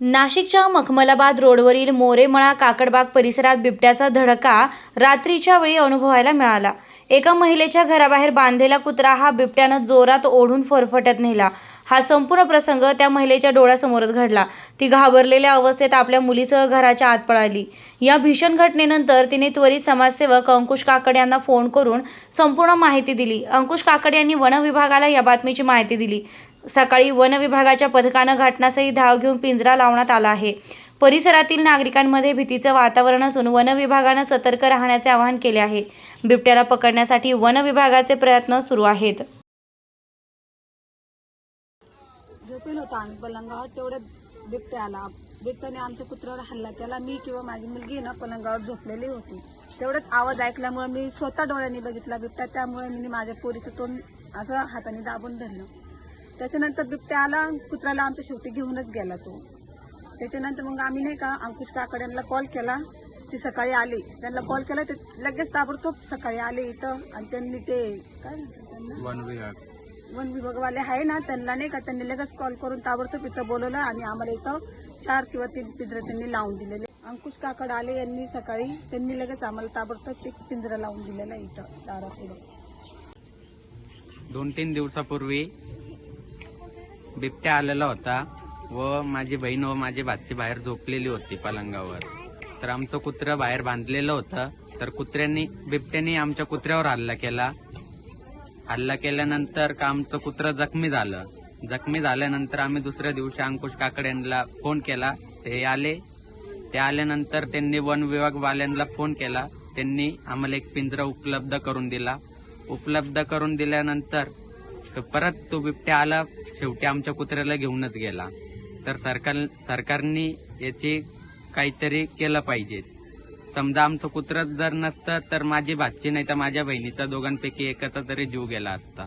नाशिकच्या मखमलाबाद रोडवरील मोरेमळा काकडबाग परिसरात बिबट्याचा धडका रात्रीच्या वेळी अनुभवायला मिळाला. एका महिलेच्या घराबाहेर बांधलेला कुत्रा हा बिबट्यानं जोरात ओढून फरफटत नेला. हा संपूर्ण प्रसंग त्या महिलेच्या डोळ्यासमोरच घडला. ती घाबरलेल्या अवस्थेत आपल्या मुलीसह घराच्या आत पळाली. या भीषण घटनेनंतर तिने त्वरित समाजसेवक अंकुश काकड यांना फोन करून संपूर्ण माहिती दिली. अंकुश काकड यांनी वन विभागाला या बातमीची माहिती दिली. सकाळी वन विभागाच्या पथकानं घटनास्थळी धाव घेऊन पिंजरा लावण्यात आला आहे. परिसरातील नागरिकांमध्ये भीतीचं वातावरण असून वन विभागानं सतर्क राहण्याचे आवाहन केले आहे. बिबट्याला पकडण्यासाठी वन विभागाचे प्रयत्न सुरू आहेत. झोपेल होता आम्ही पलंगावर तेवढ्या बिबट्या आला बिबट्याने आमच्या कुत्र्यावर हल्ला केला. मी किंवा माझी मुलगी ना पलंगावर झोपलेली होती. तेवढंच आवाज ऐकल्यामुळे मी स्वतः डोळ्यांनी बघितला बिबट्या. त्यामुळे मी माझ्या पोरीचं तोंड असं हाताने दाबून धरलं. त्याच्यानंतर बिबट्या आला कुत्र्याला आमच्या शेवटी घेऊनच गेला तो. त्याच्यानंतर मग आम्ही नाही का अंकुश काकडे यांना कॉल केला. ते सकाळी आले. त्यांना कॉल केला ते लगेच ताबडतोब सकाळी आले इथं. आणि त्यांनी ते काय वन विभाग. वन विभागवाले आहे ना त्यांना नाही का त्यांनी लगेच कॉल करून ताबडतोब इथं बोलवलं आणि आम्हाला इथं चार किंवा तीन पिंजरे त्यांनी लावून दिलेले. अंकुश काकड आले यांनी सकाळी. त्यांनी लगेच आम्हाला ताबडतोब ते पिंजरा लावून दिलेला आहे इथं दारापुढं. दोन तीन दिवसापूर्वी बिबट्या आलेला होता व माझी बहीण व माझी भाची बाहेर झोपलेली होती पलंगावर. तर आमचं कुत्रं बाहेर बांधलेलं होतं. तर कुत्र्यांनी बिबट्याने आमच्या कुत्र्यावर हल्ला केला. हल्ला केल्यानंतर का आमचं कुत्रं जखमी झालं? जखमी झाल्यानंतर आम्ही दुसऱ्या दिवशी अंकुश काकडे यांना फोन केला. ते आले. ते आल्यानंतर त्यांनी वन विभागवाल्यांना फोन केला. त्यांनी आम्हाला एक पिंजरा उपलब्ध करून दिला. उपलब्ध करून दिल्यानंतर तर परत तो बिबट्या आला शेवटी आमच्या कुत्र्याला घेऊनच गेला. तर सरकार सरकारने याची काहीतरी केलं पाहिजे. समजा आमचं कुत्रं जर नसतं तर माझी भाची नाही तर माझ्या बहिणीचा दोघांपैकी एकाचा तरी जीव गेला असता.